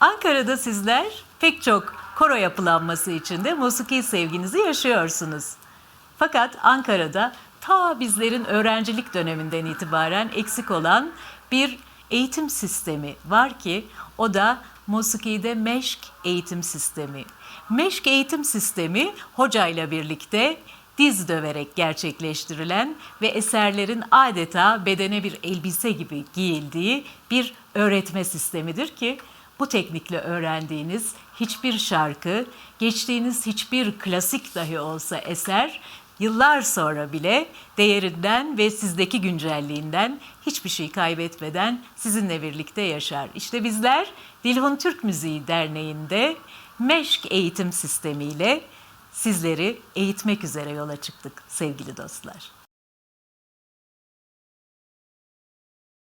Ankara'da sizler pek çok koro yapılanması içinde musiki sevginizi yaşıyorsunuz. Fakat Ankara'da ta bizlerin öğrencilik döneminden itibaren eksik olan bir eğitim sistemi var ki o da musikide meşk eğitim sistemi. Meşk eğitim sistemi hocayla birlikte diz döverek gerçekleştirilen ve eserlerin adeta bedene bir elbise gibi giyildiği bir öğretme sistemidir ki bu teknikle öğrendiğiniz hiçbir şarkı, geçtiğiniz hiçbir klasik dahi olsa eser yıllar sonra bile değerinden ve sizdeki güncelliğinden hiçbir şey kaybetmeden sizinle birlikte yaşar. İşte bizler Dilhun Türk Müziği Derneği'nde Meşk eğitim sistemiyle sizleri eğitmek üzere yola çıktık sevgili dostlar.